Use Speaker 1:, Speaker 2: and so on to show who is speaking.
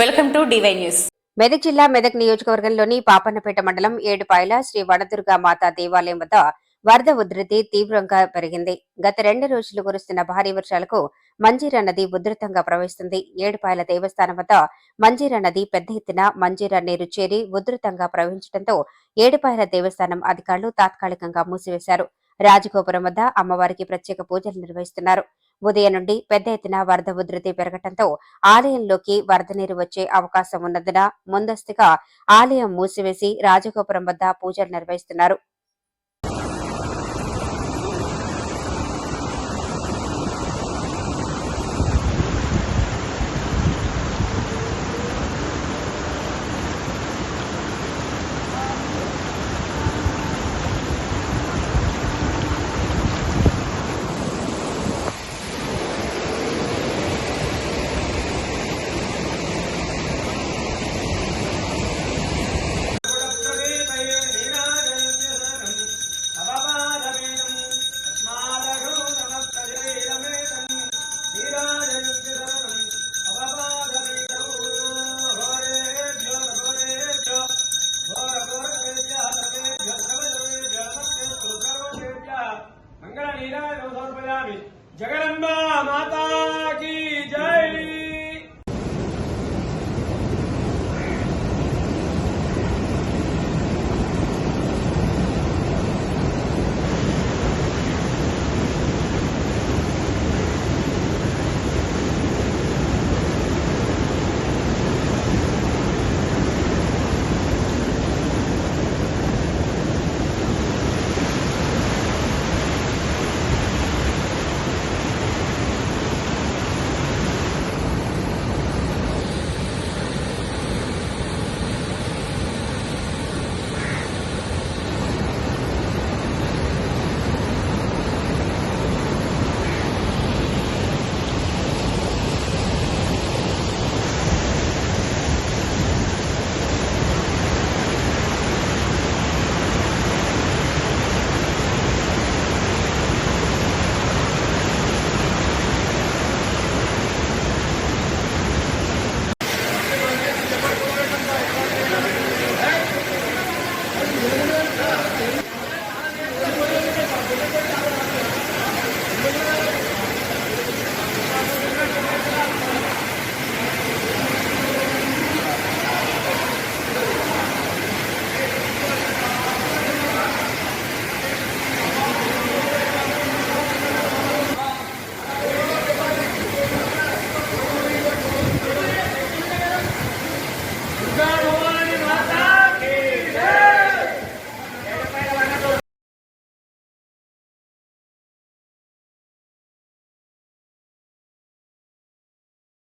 Speaker 1: Welcome to DY news.
Speaker 2: Medak జిల్లా మెదక్ నియోజకవర్గంలోని పాపన్నపేట మండలం ఏడుపాయల శ్రీ వడదుర్గా మాతా దేవాలయం వద్ద వరద ఉధృతి తీవ్రంగా పెరిగింది. గత రెండు రోజులు కురుస్తున్న భారీ వర్షాలకు మంజీరా నది ఉధృతంగా ప్రవహిస్తుంది. ఏడుపాయల దేవస్థానం వద్ద మంజీరా నది పెద్ద ఎత్తున మంజీరా నీరు చేరి ఉధృతంగా ప్రవహించడంతో ఏడుపాయల దేవస్థానం అధికారులు తాత్కాలికంగా మూసివేశారు. రాజగోపురం వద్ద అమ్మవారికి ప్రత్యేక పూజలు నిర్వహిస్తున్నారు. ఉదయం నుండి పెద్ద ఎత్తున వరద ఉధృతి పెరగటంతో ఆలయంలోకి వరద నీరు వచ్చే అవకాశం ఉన్నందున ముందస్తుగా ఆలయం మూసివేసి రాజగోపురం వద్ద పూజలు నిర్వహిస్తున్నారు.
Speaker 3: जगदम्बा माता की जय।